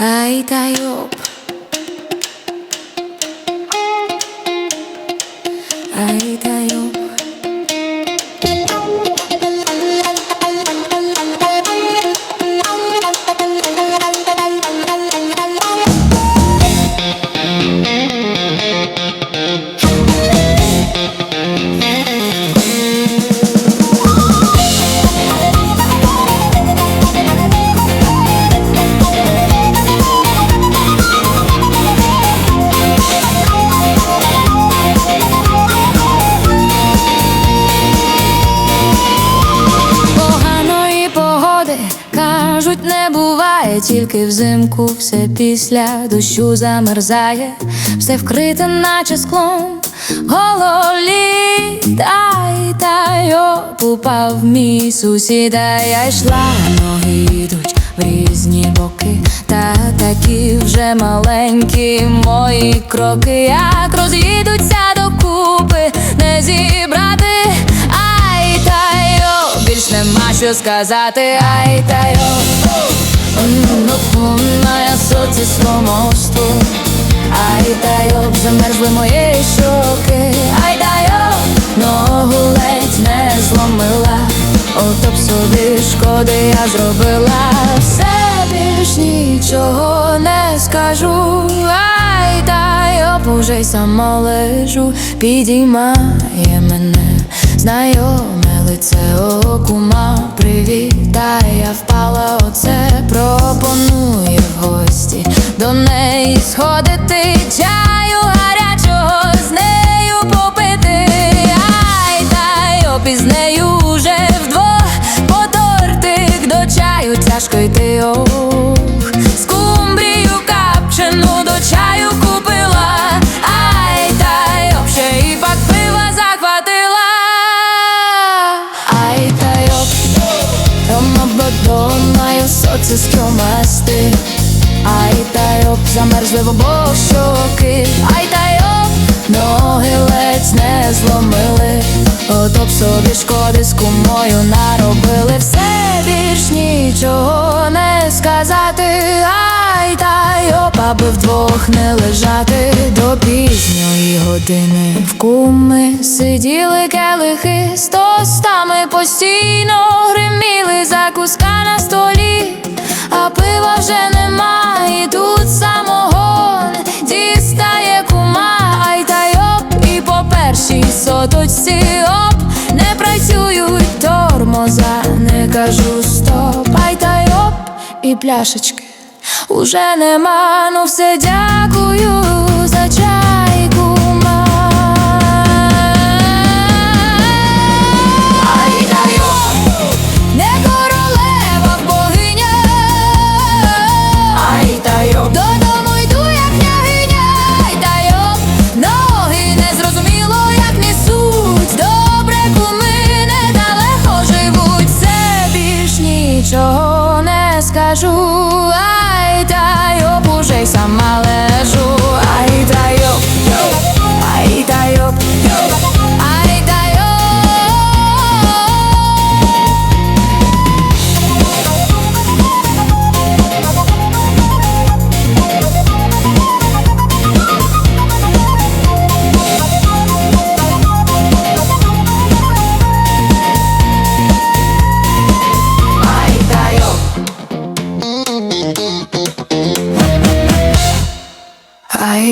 Ай та йоп. Ай та йоп. Тільки взимку все після дощу замерзає, все вкрите, наче склом, гололі тай та упав мій сусіда, я йшла, ноги йдуть в різні боки, та такі вже маленькі мої кроки, як роз'їдуться докупи, не зібрати. Ай та йо, більш нема що сказати, ай та йо Нотмунна соці свого мосту. Ай та йо, замерзли мої щоки. Ай та йо, ногу ледь не зломила. Ото б собі шкоди я зробила. Все більш нічого не скажу. Ай та йо, уже й сама лежу. Підіймає мене знайоме лице о кума Привіт, я впала, оце пропонує в гості До неї сходити Бадона, я скромасти Ай, та й об замерзли в обох щоки. Ай, та й об ноги ледь не зломили. Ото б собі шкоди з кумою наробили. Все більш нічого не сказати. Ай, та й об, аби вдвох не лежати. До пізньої години в куми сиділи келихи. З тостами постійно гриміли тормоза, не кажу стоп, ай та йоп, і пляшечки. Уже нема, ну все дякую за чай, не скажу. Ай дай обужай сама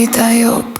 Ай та йоп.